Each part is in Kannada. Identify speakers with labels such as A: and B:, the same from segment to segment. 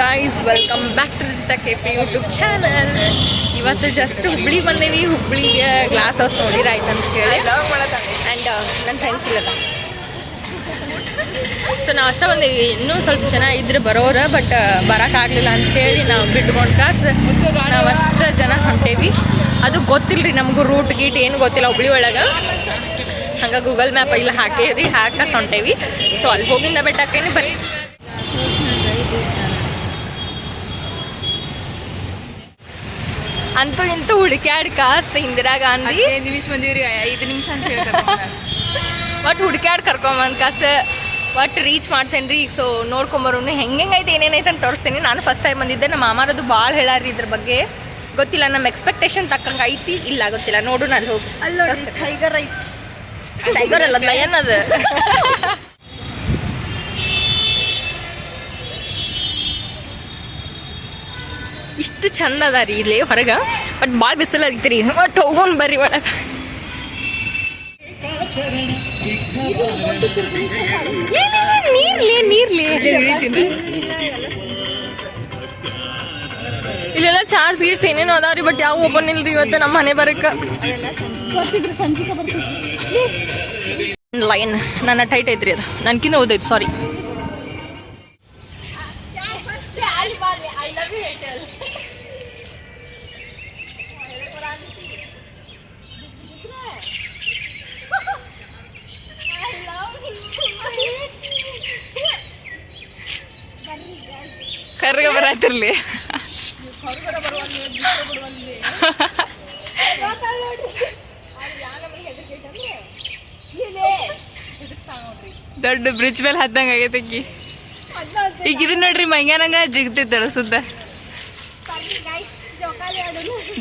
A: Guys welcome back to Rijitha K P YouTube channel ಇವತ್ತು ಜಸ್ಟ್ ಹುಬ್ಳಿ ಬಂದೇವಿ. ಹುಬ್ಳಿಗೆ ಗ್ಲಾಸ್ ಹೌಸ್ ನೋಡಿರಾಯ್ತು ಅಂತ ಹೇಳಿ ಆ್ಯಂಡ್ ನನ್ನ ಫ್ರೆಂಡ್ಸ್ ಇಲ್ಲ ಸೊ ನಾವು ಅಷ್ಟೇ ಬಂದೇವಿ. ಇನ್ನೂ ಸ್ವಲ್ಪ ಜನ ಇದ್ರೆ ಬರೋರ ಬಟ್ ಬರೋಕ್ಕಾಗಲಿಲ್ಲ ಅಂತ ಹೇಳಿ ನಾವು ಬಿಟ್ಕೊಂಡು ಕಾಸ್ ನಾವು ಅಷ್ಟು ಜನ ಹೊಂಟೇವಿ. ಅದು ಗೊತ್ತಿಲ್ಲ ರೀ ನಮಗೂ ರೂಟ್ ಗೀಟ್ ಏನು ಗೊತ್ತಿಲ್ಲ ಹುಬ್ಳಿ ಒಳಗೆ. ಹಂಗೆ ಗೂಗಲ್ ಮ್ಯಾಪ್ ಇಲ್ಲ ಹಾಕೇವಿ ಹಾಕಿ ಹೊಂಟೇವಿ. ಸೊ ಅಲ್ಲಿ ಹೋಗಿಂದ ಬೆಟ್ಟಾಕೇನಿ ಬರ್ರಿ ಅಂತೂ ಇಂತೂ ಹುಡುಕ್ಯಾಡ್ ಕಾಸು ಇಂದಿರಾ ಗಾಂಧಿ.
B: ನಿಮಿಷ ಬಂದೀವ್ರಿ ಐದು ನಿಮಿಷ ಅಂತ ಹೇಳ್ತಾರೆ
A: ಒಟ್ಟು ಹುಡುಕ್ಯಾಡ್ ಕರ್ಕೊಂಬಂದು ಕಾಸು. ಒಟ್ಟು ರೀಚ್ ಮಾಡ್ಸೇನ್ರಿ ಈಗ ಸೊ ನೋಡ್ಕೊಂಬರೋನು. ಹೆಂಗೆ ಐತೆ ಏನೇನೈತೆ ಅಂತ ತೋರಿಸ್ತೀನಿ. ನಾನು ಫಸ್ಟ್ ಟೈಮ್ ಬಂದಿದ್ದೆ ನಮ್ಮ ಮಾಮಾರದು ಭಾಳ ಹೇಳಾರಿ ಇದ್ರ ಬಗ್ಗೆ. ಗೊತ್ತಿಲ್ಲ ನಮ್ಮ ಎಕ್ಸ್ಪೆಕ್ಟೇಷನ್ ತಕ್ಕಂಗೆ ಐತಿ ಇಲ್ಲ ಗೊತ್ತಿಲ್ಲ. ನೋಡು ಅಲ್ಲಿ ಹೋಗಿ.
B: ಅಲ್ಲಿ ಟೈಗರ್ ಐತಿ.
A: ಟೈಗರ್ ಅಲ್ಲ ಲಯನ್ ಅದು. ಇಷ್ಟು ಚಂದ ಅದ ರೀ ಇಲ್ಲಿ ಹೊರಗೆ. ಬಟ್ ಭಾಳ ಬಿಸಿಲು ಐತ್ರಿ ಬಟ್ ಹೋಗೋಣ ಬರ್ರಿ ಒಳಗೆ. ನೀರ್ಲಿ ನೀರ್ಲಿ ಇಲ್ಲೆಲ್ಲ ಚಾರ್ಜ್ ಗೀರ್ಸ್ ಏನೇನು ಅದಾವ್ರಿ ಬಟ್ ಯಾವ ಓಪನ್ ಇಲ್ರಿ ಇವತ್ತು ನಮ್ಮ ಮನೆ ಬರಕ್ಕೆ ಲೈನ್ ನನ್ನ ಟೈಟ್ ಐತ್ರಿ ಅದು. ನನ್ಕಿಂತ ಓದೈತಿ ಸಾರಿ ಕರ್ಗ ಬರತ್ತಿರ್ಲಿ. ದೊಡ್ಡ ಬ್ರಿಡ್ಜ್ ಮೇಲೆ ಹತ್ತಂಗ ಆಗೈತೆ ಅಕ್ಕಿ. ಈಗ ಇದನ್ನ ನೋಡ್ರಿ ಮಂಗ್ಯಾನಂಗ ಜಿಗ್ತೈತಲ್ಲ ಸುದ್ದ.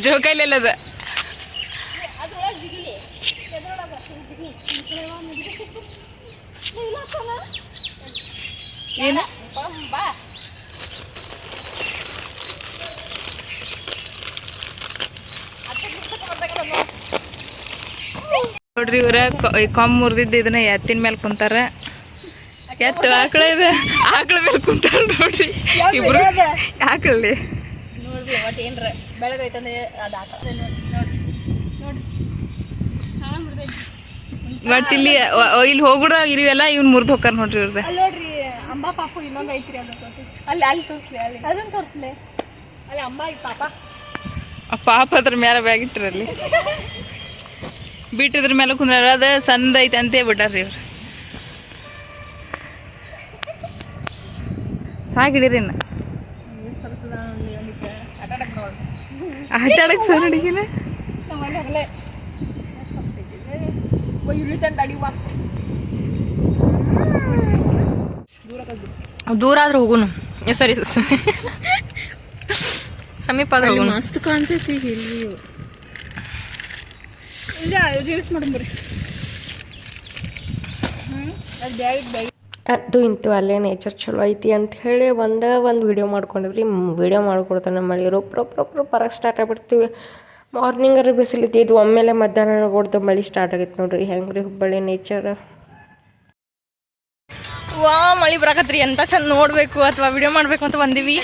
A: ಜೋಕಾಲಿ ಅದ ಏನ? ನೋಡ್ರಿ ಇವ್ರ ಕಮ್ ಮುರಿದಿದ್ದು ಇದನ್ನ ಎತ್ತಿನ ಮೇಲೆ ಕುಂತಾರ. ಎತ್ತು ಆಕಳ ಇದೆ. ಆಕಳ ಮೇಲೆ ಕುಂತಾರ ನೋಡ್ರಿ. ಇಬ್ರು ಆಕಳಲ್ಲಿ
B: ನೋಡ್ರಿ ಒಟ್ಟು ಏನ್ರ ಬೆಳಗೈತಂದ್ರೆ ಅದು ನೋಡ್ರಿ.
A: ಬಟ್ ಇಲ್ಲಿ ಇಲ್ಲಿ ಹೋಗ್ಬಿಡ ಇರಿವೆಲ್ಲ ಇವ್ನ ಮುರಿದು ಹೋಗ್ತಾರ ನೋಡ್ರಿ ಇವ್ರದ.
B: ಅಲ್ಲಿ ನೋಡ್ರಿ ಅಂಬಾ ಪಾಪು ಇನ್ನೊಂದು ಐತ್ರಿ ಅದು ಅಲ್ಲಿ ಅಲ್ಲಿ ತೋರಿಸ್ಲಿ ಅಲ್ಲಿ. ಅದನ್ನ ತೋರಿಸ್ಲಿ. ಅಲ್ಲಿ ಅಂಬಾ ಈ ಪಾಪ.
A: ಆ ಪಾಪ ಅದ್ರ ಮೇಲೆ ಬ್ಯಾಗ್ ಬಿಟ್ಟಿದ್ರ ಮೇಲೆ ಕುಂದ್ರ ಅದ ಸಂದ ಐತೆ ಅಂತೇ ಬಿಟ್ಟಾರ್ರಿ ಇವ್ರು. ಸಾಕಿಡಿರಿ ಇನ್ನ. ಆಟ ಆಡಕ್ ಸರ್ ಅಡಿಗೆನ
B: ನಾವು ಅಲ್ಲಿ ಹೋಗಲೇ ಇಳಿತಂತ ಅಡಿವಾ
A: ದೂರ ಆದ್ರೆ ಹೋಗುನು. ಸರಿ ಸಮೀಪ ಆದ್ರೆ
B: ಮಸ್ತ್ ಕಾಣ್ತೈತಿ ಇಲ್ಲಿ. ಅದು ಬ್ಯಾಗ್ ಬ್ಯಾಗ್.
C: ಅದು ಇಂತು ಅಲ್ಲೇ ನೇಚರ್ ಚಲೋ ಐತಿ ಅಂತ ಹೇಳಿ ಒಂದೇ ಒಂದು ವಿಡಿಯೋ ಮಾಡ್ಕೊಂಡಿವ್ರಿ ವಿಡಿಯೋ ಮಾಡ್ಕೊಡ್ತಾನೆ ಮಳೆ ರೊಪ್ ರೊಪ್ ರೊಪ್ ರೊಪ್ ಬರಕ್ಕೆ ಸ್ಟಾರ್ಟ್ ಆಗ್ಬಿಡ್ತೀವಿ. ಮಾರ್ನಿಂಗರ ಬಿಸಿಲಿದ್ದು ಇದು ಒಮ್ಮೆಲೆ ಮಧ್ಯಾಹ್ನ ಕೊಡ್ದು ಮಳೆ ಸ್ಟಾರ್ಟ್ ಆಗೈತೆ ನೋಡ್ರಿ. ಹೆಂಗೆ ರೀ ಹುಬ್ಬಳ್ಳಿ ನೇಚರ್
A: ವಾ ಮಳಿ ಬರಾಕತ್ರಿ. ಎಂತ ಚಂದ ನೋಡಬೇಕು ಅಥವಾ ವಿಡಿಯೋ ಮಾಡಬೇಕು ಅಂತ ಬಂದೀವಿ.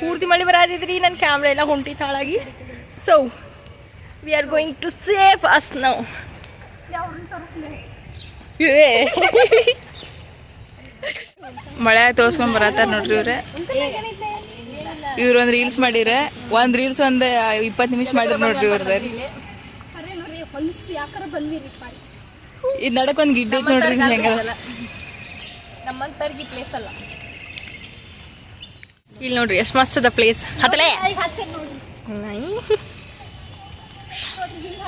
A: ಪೂರ್ತಿ ಮಳಿ ಬರಾದಿದ್ರಿ. ನನ್ನ ಕ್ಯಾಮ್ರಾ ಎಲ್ಲ ಹೊಂಟಿ ತಾಳಾಗಿ. So we are going to safe us now ಮಳೆ ತೋರ್ಸ್ಕೊಂಡ್ ಬರತ್ತಾರ ನೋಡ್ರಿ ಇವ್ರೆ. ಇವ್ರ ಒಂದ್ ರೀಲ್ಸ್ ಮಾಡಿರ ಒಂದ್ ರೀಲ್ಸ್ ಒಂದ್ ಇಪ್ಪತ್ತು ನಿಮಿಷ ಮಾಡಿರ ನೋಡ್ರಿ ಇವ್ರದ. ಇದ್ ನಡಕ್ ಒಂದ್ ಗಿಡ್ಡ ಐತ್ ನೋಡ್ರಿ ಹಿಂಗ್ ಹೆಂಗ
B: ನಮ್ಮಂತರ್ಗಿ ಪ್ಲೇಸ್ ಅಲ್ಲ.
A: ಇಲ್ಲಿ ನೋಡ್ರಿ ಎಷ್ಟ್ ಮಸ್ತ್ ಅದ ಪ್ಲೇಸ್ ಹತ್ತಲೇ
B: ಈಗ ಹಾಕ್ತೇನೆ ನೋಡ್ರಿ
A: ಹಾ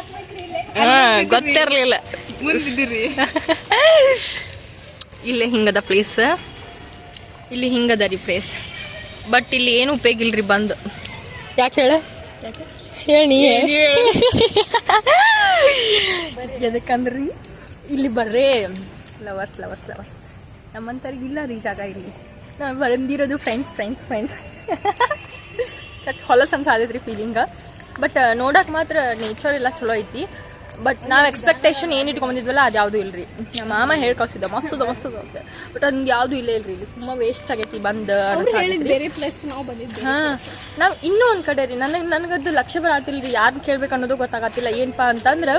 A: ಗೊತ್ತಿರ್ಲಿಲ್ಲ
B: ಮುಂದಿದ್ದೀರಿ
A: ಇಲ್ಲಿ ಹಿಂಗದ ಪ್ಲೇಸ್ ಇಲ್ಲಿ ಹಿಂಗದ ರೀ ಪ್ಲೇಸ್ ಬಟ್ ಇಲ್ಲಿ ಏನು ಉಪಯೋಗ ಇಲ್ರಿ ಬಂದು. ಯಾಕೆ ಹೇಳ? ಹೇಳಿ. ಎದಕ್ಕಂದ್ರಿ? ಇಲ್ಲಿ ಬರ್ರೇ. ಲವರ್ಸ್ ಲವರ್ಸ್ ಲವರ್ಸ್ ನಮ್ಮಂತರಿಗೆ ಇಲ್ಲ ರೀ ಜಾಗ ಇಲ್ಲಿ. ನಾವು ಬಂದಿರೋದು ಫ್ರೆಂಡ್ಸ್ ಫ್ರೆಂಡ್ಸ್ ಫ್ರೆಂಡ್ಸ್ ಬಟ್ ಹೊಲಸ್ ಅನ್ಸಾದ್ರಿ ಫೀಲಿಂಗ ಬಟ್ ನೋಡಕ್ಕೆ ಮಾತ್ರ ನೇಚರ್ ಎಲ್ಲ ಚಲೋ ಐತಿ. ಬಟ್ ನಾವು ಎಕ್ಸ್ಪೆಕ್ಟೇಷನ್ ಏನು ಇಟ್ಕೊಂಡಿದ್ವಲ್ಲ ಅದು ಯಾವುದು ಇಲ್ರಿ. ನಮ್ಮ ಮಾಮ ಹೇಳಿ ಮಸ್ತ್ ಮಸ್ತದ ಅಂತ. ಬಟ್ ಹಂಗೆ ಯಾವುದು ಇಲ್ಲ ಇಲ್ರಿ ಇಲ್ಲಿ ಸುಮ್ಮ ವೇಸ್ಟ್ ಆಗೈತಿ ಬಂದು ಹಾ ನಾವು ಇನ್ನೂ ಒಂದು ಕಡೆ ರೀ ನನಗೆ ನನಗದು ಲಕ್ಷ್ಯ ಬರತ್ತಿಲ್ಲ ರೀ ಯಾರನ್ನ ಕೇಳ್ಬೇಕು ಅನ್ನೋದು ಗೊತ್ತಾಗತ್ತಿಲ್ಲ ಏನಪ್ಪಾ ಅಂತಂದ್ರೆ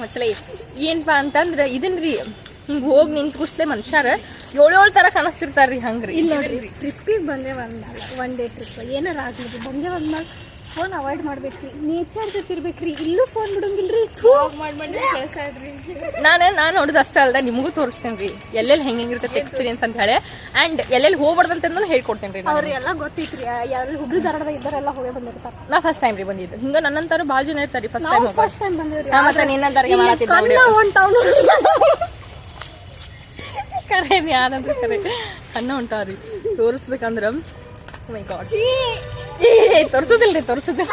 A: ಮಚ್ಚಲ ಏನಪ್ಪಾ ಅಂತಂದ್ರೆ ಇದನ್ನ ರೀ ಹಿಂಗೆ ಹೋಗಿ ನಿಂತ ಕುಸ್ಲೆ ಮನುಷ್ಯರ ಏಳೇಳು ಥರ ಕಾಣಿಸ್ತಿರ್ತಾರೆ ರೀ ಹಂಗೆ ರೀ
B: ಇಲ್ಲ ಟ್ರಿಪ್ಪಿಗೆ ಬಂದೇ ಒಂದ್ ಒನ್ ಡೇ ಟ್ರಿಪ್ ಏನಾರ ಆಗ್ಲಿ ಬಂದೇ ಒಂದ್ಮೇಲೆ ಫೋನ್ ಅವಾಯ್ಡ್ ಮಾಡ್ಬೇಕ್ರಿ. ನೇಚರ್ ಜೊತೆ ಇರ್ಬೇಕ್ರಿ. ಇಲ್ಲೂ ಫೋನ್ ಬಿಡಂಗಿಲ್ರಿ.
A: ನಾನು ನಾನು ನೋಡಿದ ಅಷ್ಟೇ ಅಲ್ದ ನಿಮಗೂ ತೋರಿಸ್ತೇನೆ ರೀ ಎಲ್ಲೆಲ್ಲಿ ಹೆಂಗೆ ಹೆಂಗಿರ್ತೈತೆ ಎಕ್ಸ್ಪೀರಿಯನ್ಸ್ ಅಂತ ಹೇಳಿ. ಆ್ಯಂಡ್ ಎಲ್ಲೆಲ್ಲಿ ಹೋಗ್ಬಾರ್ದಂತಂದು ಹೇಳ್ಕೊಡ್ತೇನೆ ರೀ ನಾನು.
B: ಅವ್ರಿಗೆಲ್ಲ ಗೊತ್ತೈತ್ರಿ. ಎಲ್ಲ ಹುಬ್ಳಿ ಧಾರವಾಡ ಇದ್ದಾರೆಲ್ಲ ಹೋಗೇ ಬಂದಿರ್ತಾರೆ.
A: ನಾ ಫಸ್ಟ್ ಟೈಮ್ ರೀ ಬಂದಿದ್ದು. ಹಿಂಗೆ ನನ್ನಂತಾರು ಭಾಳ ಜನ ಇರ್ತಾರೆ ಫಸ್ಟ್ ಟೈಮ್
B: ಫಸ್ಟ್ ಟೈಮ್ ಬಂದಿವ್ರಿ.
A: ಮತ್ತೆ ಕರೆ. ಯಾರಂದ್ರೆ ಕರೆ ಅನ್ನ ಉಂಟಾವ್ರಿ ತೋರಿಸ್ಬೇಕಂದ್ರ ಮೈ ಗಾಡ್ ತೋರ್ಸೋದಿಲ್ರಿ ತೋರ್ಸೋದಿಲ್ಲ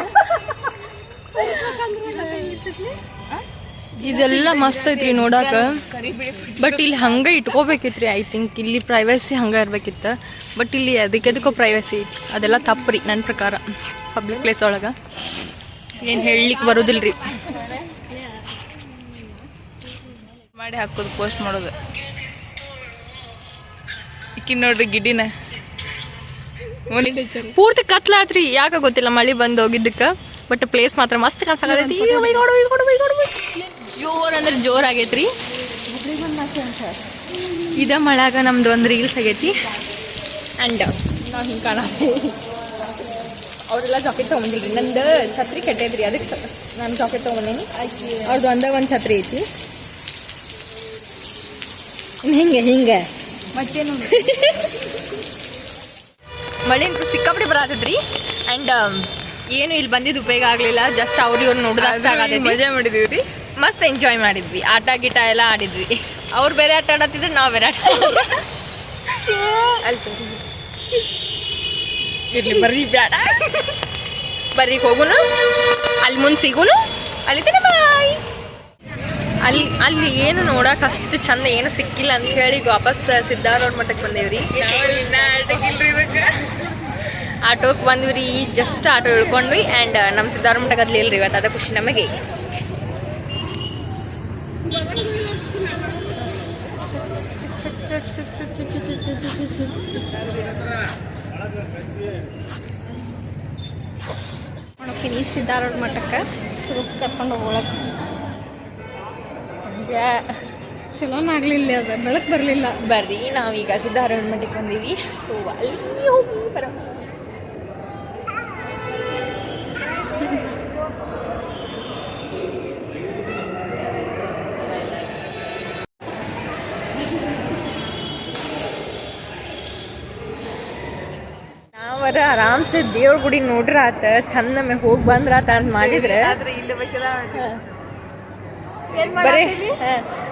A: ಇದೆಲ್ಲ ಮಸ್ತ್ ಐತ್ರಿ ನೋಡಾಕ. ಬಟ್ ಇಲ್ಲಿ ಹಂಗೆ ಇಟ್ಕೋಬೇಕಿತ್ರಿ ಐ ಥಿಂಕ್ ಇಲ್ಲಿ ಪ್ರೈವಸಿ ಹಂಗೆ ಇರ್ಬೇಕಿತ್ತು. ಬಟ್ ಇಲ್ಲಿ ಅದಕ್ಕೆ ಅದಕ್ಕೋ ಪ್ರೈವಸಿ ಅದೆಲ್ಲ ತಪ್ಪು ನನ್ನ ಪ್ರಕಾರ. ಪಬ್ಲಿಕ್ ಪ್ಲೇಸ್ ಒಳಗೆ. ಏನು ಹೇಳಲಿಕ್ಕೆ ಬರೋದಿಲ್ರಿ.
D: ಮಾಡಿ ಹಾಕೋದು ಪೋಸ್ಟ್ ಮಾಡೋದು. ಇಕ್ಕಿ ನೋಡ್ರಿ ಗಿಡ್ಡಿನ.
A: ಪೂರ್ತಿ ಕತ್ಲಾತ್ರಿ ಯಾಕ ಗೊತ್ತಿಲ್ಲ ಮಳಿ ಬಂದು ಹೋಗಿದ್ದಕ್ಕ. ಬಟ್ ಪ್ಲೇಸ್ ಮಾತ್ರ ಮಸ್ತ್ ಕಾಣಿಸಾಕತೈತಿ ಜೋರ್ ಅಂದ್ರೆ ಜೋರ್ ಆಗೈತ್ರಿ. ಇದ ಮಳಾಗ ನಮ್ದು ಒಂದು ರೀಲ್ಸ್ ಆಗೈತಿ. ಅಂಡ್ ನಾವ್ ಹಿಂಗ್ ಕಾಣ ಅವರೆಲ್ಲ ಜಾಕೆಟ್ ತೊಗೊಂಡಿರಿ ನಂದು ಛತ್ರಿ ಕೆಟ್ಟೈತ್ರಿ. ಅದಕ್ಕೆ ನಾನು ಜಾಕೆಟ್ ತೊಗೊಂಡೇನಿ ಅವ್ರದ್ದು ಒಂದ ಒಂದು ಛತ್ರಿ ಐತಿ. ಹಿಂಗೆ ಹಿಂಗೆ.
D: ಮತ್ತೇನು?
A: ಮಳೆ ಅಂತೂ ಸಿಕ್ಕಾಪಟ್ಟೆ ಬರತ್ತದ್ರಿ ಆ್ಯಂಡ್ ಏನು ಇಲ್ಲಿ ಬಂದಿದ್ದು ಉಪಯೋಗ ಆಗಲಿಲ್ಲ. ಜಸ್ಟ್ ಅವ್ರು ಇವ್ರು ನೋಡಿದಾಗ
D: ಮಜಾ ಮಾಡಿದೀವಿ ರೀ
A: ಮಸ್ತ್ ಎಂಜಾಯ್ ಮಾಡಿದ್ವಿ. ಆಟ ಗೀಟ ಎಲ್ಲ ಆಡಿದ್ವಿ. ಅವ್ರು ಬೇರೆ ಆಟ ಆಡತ್ತಿದ್ರೆ ನಾವು ಬೇರೆ ಆಟ ಇರ್ಲಿ ಬರ್ರಿ ಬೇಡ ಬರ್ರಿ ಹೋಗುನು. ಅಲ್ಲಿ ಮುಂದೆ ಸಿಗುನು. ಅಲ್ಲಿ ಬಾಯ್. ಅಲ್ಲಿ ಅಲ್ಲಿ ಏನು ನೋಡಕ್ ಅಷ್ಟು ಚಂದ ಏನು ಸಿಕ್ಕಿಲ್ಲ ಅಂತ ಹೇಳಿ ವಾಪಸ್ ಸಿದ್ಧಾರೂಢ ಮಠಕ್ಕೆ ಬಂದೇವ್ರಿ. ಆಟೋಕ್ಕೆ ಬಂದ್ವಿ ರೀ ಜಸ್ಟ್ ಆಟೋ ಇಳ್ಕೊಂಡ್ವಿ ಆ್ಯಂಡ್ ನಮ್ಮ ಸಿದ್ಧಾರೂಢ ಮಠಕ್ಕೆ ಅದ್ಲಿ ಇಲ್ರಿ ಇವತ್ತು, ಅದ ಖುಷಿ ನಮಗೆ.
B: ಹೋಗ್ತೀನಿ ಸಿದ್ಧಾರೂಢ ಮಠಕ್ಕೆ ಕರ್ಕೊಂಡು ಹೋಗ್ಲಕ್ಕ ಚಲೋನ ಆಗಲಿಲ್ಲ ಅದ ಬೆಳಕು ಬರಲಿಲ್ಲ.
A: ಬರ್ರಿ ನಾವೀಗ ಸಿದ್ಧಾರೂಢ ಮಠಕ್ಕೆ ಬಂದೀವಿ. ಸೊ ಅಲ್ಲಿ ಹೋಗಿ ಬರ. ನಾವರ ಆರಾಮ್ಸೆ ದೇವ್ರ ಗುಡಿ ನೋಡ್ರ ಆತ ಚಂದ ನಮಗೆ ಹೋಗಿ ಬಂದ್ರ ಆತ ಅಂತ ಮಾಡಿದ್ರೆ.
D: ಆದ್ರೆ ಇಲ್ಲಿ ಬೇಕಿಲ್ಲ
A: ಬರೇ ಬರೀ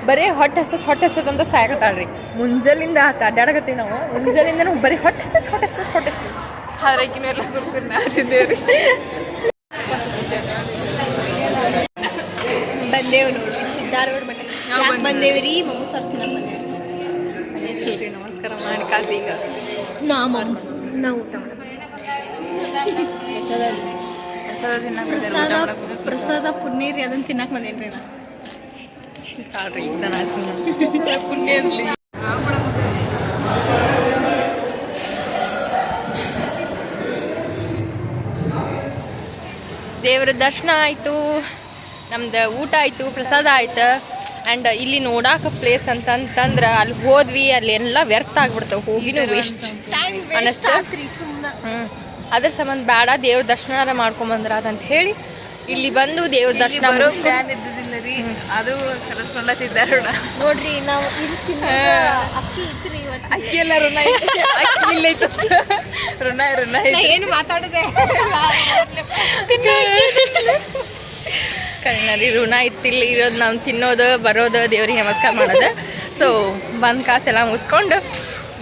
A: ಬರೇ ಹೊಟ್ಟೆ ಹಸತ್ ಹೊಟ್ಟೆ ಹಸತ್ ಅಂತ ಸಾಯಕತ್ತಾಳ್ರಿ. ಮುಂಜಾಲಿಂದ ಆತ ಅಡ್ಡಾಡಕತ್ತೀವಿ ನಾವು. ಮುಂಜಾಲಿಂದ ಬರೀ ಹೊಟ್ಟೆ ಹಸತ್ ಹೊಟ್ಟೆ ಹಸತ್ ಹೊಟ್ಟೆ ಹಸತ್.
D: ಹಾರೈಕಿನ ಎಲ್ಲ ಗುರುಕುರ್ ನಾಚಿದ್ದೇವ್ರಿ
B: ಬಂದೇವ್ ನೋಡ್ರಿ ಸಿದ್ಧಾರೂಢ ಮಠ ಯಾಕೆ ಬಂದೇವ್ರಿ. ಮಮ್ಮು ಸರ್ತಿ
A: ನಮ್ಮ ನಮಸ್ಕಾರ ಮಾಡಿ ಕಾಸಿ ಈಗ.
B: ನಾವು ಊಟ
D: ಪ್ರಸಾದ
B: ಪ್ರಸಾದ ಅದನ್ನ ತಿನ್ನಕ್ ಬಂದೇನ್ರಿ ನಾ.
A: ತಾಳ್ರಿ ಈಗ ನಾನು
D: ಪುಣ್ಯ ಇರ್ಲಿ
A: ದೇವರ ದರ್ಶನ ಆಯಿತು ನಮ್ದು ಊಟ ಆಯಿತು ಪ್ರಸಾದ ಆಯ್ತು. ಆ್ಯಂಡ್ ಇಲ್ಲಿ ನೋಡಾಕ ಪ್ಲೇಸ್ ಅಂತಂತಂದ್ರೆ ಅಲ್ಲಿ ಹೋದ್ವಿ ಅಲ್ಲಿ ಎಲ್ಲ ವ್ಯರ್ಥ ಆಗ್ಬಿಡ್ತಾವೆ ಹೋಗಿನೂ ವೇಸ್ಟ್ ಅನ್ನಿಸ್ತು. ಹ್ಞೂ ಅದ್ರ ಸಂಬಂಧ ಬೇಡ ದೇವ್ರ ದರ್ಶನ ಮಾಡ್ಕೊಂಬಂದ್ರ ಅಂತ ಹೇಳಿ ಇಲ್ಲಿ ಬಂದು ದೇವ್ರ ದರ್ಶನ
D: ಪ್ಲಾನ್ ಇದ್ದಿದ್ದಿಲ್ಲ ರೀ. ಅದು ಕಲಿಸ್ಕೊಂಡ ಸಿದ್ದಾರೂಢ.
B: ನೋಡ್ರಿ ನಾವು ಇಲ್ಲಿ ತಿನ್ನ ಅಕ್ಕಿ ಇತ್ರಿ ಇವತ್ತು
D: ಅಕ್ಕಿ ಎಲ್ಲ ಋಣ ಐತಿ. ಅಕ್ಕಿ ಇಲ್ಲ ಐತಿ. ಋಣ ಋಣ ಐತಿ.
B: ಏನು ಮಾತಾಡಿದೆ?
A: ಕಣ್ಣರಿ ಋಣ ಇತ್ತಿಲ್ಲ ಇರೋದು ನಾವು ತಿನ್ನೋದು ಬರೋದು ದೇವ್ರಿಗೆ ನಮಸ್ಕಾರ ಮಾಡೋದು. ಸೊ ಬಂದು ಕಾಸೆಲ್ಲ ಮುಗಿಸ್ಕೊಂಡು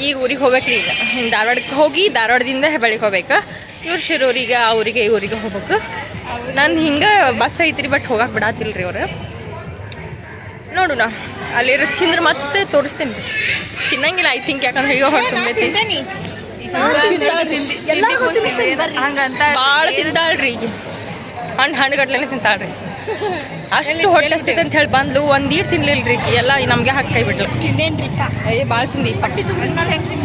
A: ಈಗ ಊರಿಗೆ ಹೋಗ್ಬೇಕ್ರಿ ಈಗ. ಹಿಂಗೆ ಧಾರವಾಡಕ್ಕೆ ಹೋಗಿ ಧಾರವಾಡದಿಂದ ಹೆಬ್ಬಳ್ಳಿಗೆ ಹೋಗ್ಬೇಕು. ಇವ್ರು ಶಿರೋರಿಗೆ ಅವರಿಗೆ ಇವರಿಗೆ ಹೋಗ್ಬೇಕು. ನಾನು ಹಿಂಗೆ ಬಸ್ ಐತ್ರಿ ಬಟ್ ಹೋಗಕ್ಕೆ ಬಿಡಾತಿಲ್ರಿ ಅವ್ರು. ನೋಡೋಣ ಅಲ್ಲಿರೋ ಚಿಂದ್ರ ಮತ್ತೆ ತೋರಿಸ್ತೀನಿ ರೀ. ತಿನ್ನಂಗಿಲ್ಲ ಐ ಥಿಂಕ್ ಯಾಕಂದ್ರೆ ಈಗ ಹೊಟ್ಟೆ ತುಂಬೈತಿ.
D: ಹಂಗಂತ
A: ಭಾಳ ತಿಂತಾಳ್ರಿ ಈಗ. ಹಣ್ಣು ಹಣ್ಣು ಗಟ್ಲೆ ತಿಂತಾಳ್ರಿ ಅಷ್ಟು ಹೊಟ್ಟೆ ಸಿಗ್ತ ಅಂತ ಹೇಳಿ ಬಂದ್ಲು. ಒಂದು ನೀರು ತಿನ್ಲಿಲ್ರಿ ಈಕಿ ಎಲ್ಲ ನಮಗೆ ಹಾಕಿ ಕೈ ಬಿಟ್ಲು.
B: ತಿಂದೇನ್ರಿಪ್ಪ.
A: ಏ ಭಾಳ ತಿಂದಿ.
B: ಪಟ್ಟಿ ತುಂಬ ಹೆಂಗೆ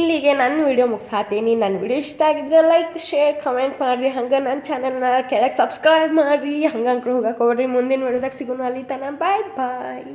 C: ಇಲ್ಲಿಗೆ ನನ್ನ ವಿಡಿಯೋ ಮುಗಿಸ್ತೀನಿ. ನನ್ನ ವಿಡಿಯೋ ಇಷ್ಟ ಆಗಿದ್ರೆ ಲೈಕ್ ಶೇರ್ ಕಮೆಂಟ್ ಮಾಡಿರಿ. ಹಂಗೆ ನನ್ನ ಚಾನಲ್ನ ಕೆಳಗೆ ಸಬ್ಸ್ಕ್ರೈಬ್ ಮಾಡಿರಿ. ಹಂಗೆ ಅಂಕರು ಹೋಗಕ್ಕೆ ಹೋಗ್ರಿ. ಮುಂದಿನ ವಿಡಿಯೋದಾಗ ಸಿಗೋಣ ಅಲ್ಲಿ ತನ ಬಾಯ್ ಬಾಯ್